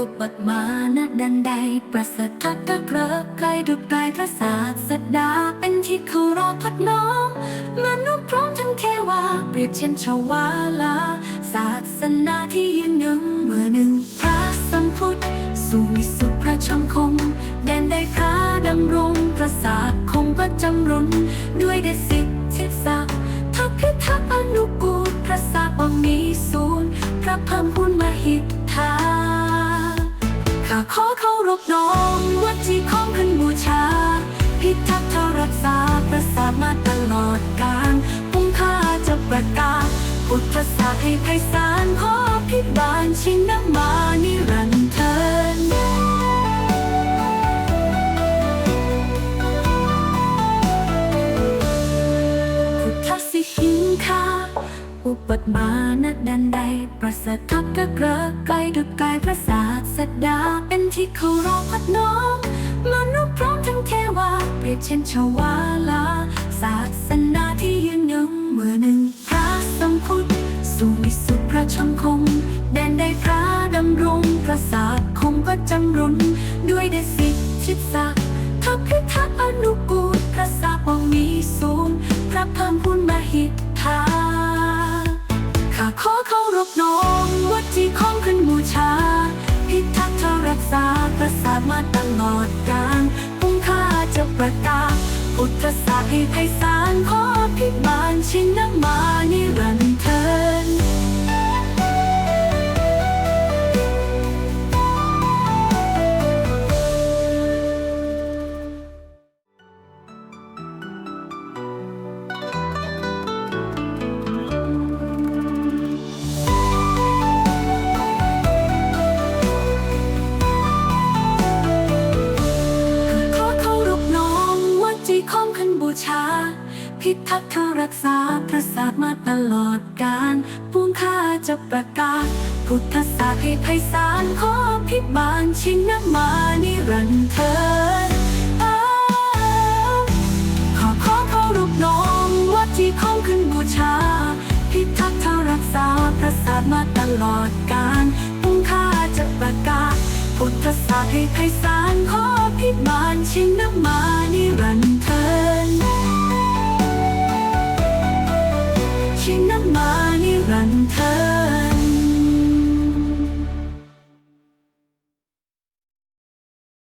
อุปมานะดันใด ประเสริฐทักกะเกลอไกลดุจไกลพระศาสดา เป็นที่เคารพพัดน้อมมนุษย์พร้อมทั้งเทวา เปรียบเช่นชาวาลา ศาสนาที่ยืนหนึ่งเมื่อหนึ่งพระสัมพุทธสู่วิสุทธิพระชมคงแดนได้พระดำรงประสาทคงประจำรุนด้วยเดชสิทธิศักดิ์ทัพพิทักษ์อนุกูลพระสาบองมีศูนย์พระเพิ่มพู อเคารพน้อมวัดที่ของขึ้นบูชา พิทักษ์เธอรักษาประสาทมาตลอดกาลปุ่งข้าจะประกาศพุทธศาสตร์ให้ไพศาลขอพิบาลชินนมานิรันดร์เทินพุทธสิหิ อุปัตมานะดันใด ประเสริฐทักกะเกลอไกลดุจกายพระศาสดา เป็นที่เคารพพัดน้อมมนุษย์พร้อมทั้งเทวา เปรียบเช่นชาวาลา ศาสนาที่ยืนยงเมื่อหนึ่งพระสมพุทธสู่วิสุทธิพระชมคง แดนได้พระดำรงพระศาสคงก็จำรุน ด้วยเดชสิทธิศักดิ์ทัพพิทักษ์อนุกูลาขารพน้องวัดที่ของขึ้นบูชา พิทักษ์เธอรักษาประสาทมาตลอดกาลปุ่งข้าจะประกาศพุทธศาสตร์ให้ไพศาลขอพิ พิทักษ์เธอรักษาพระศาสมาตลอดกาลปุ่งข้าจะประกาศ พุทธศาสตร์ให้ไพศาลขอพิบาลชินนมานิรันเทินอ้าขอขอเคารพน้อมวัดที่ข้องขึ้นบูชา พิทักษ์เธอรักษาพระศาสมาตลอดกาลปุ่งข้าจะประกาศ พุทธศาสตร์ให้ไพศาลขอพิบาลชินนมานิรันเทิน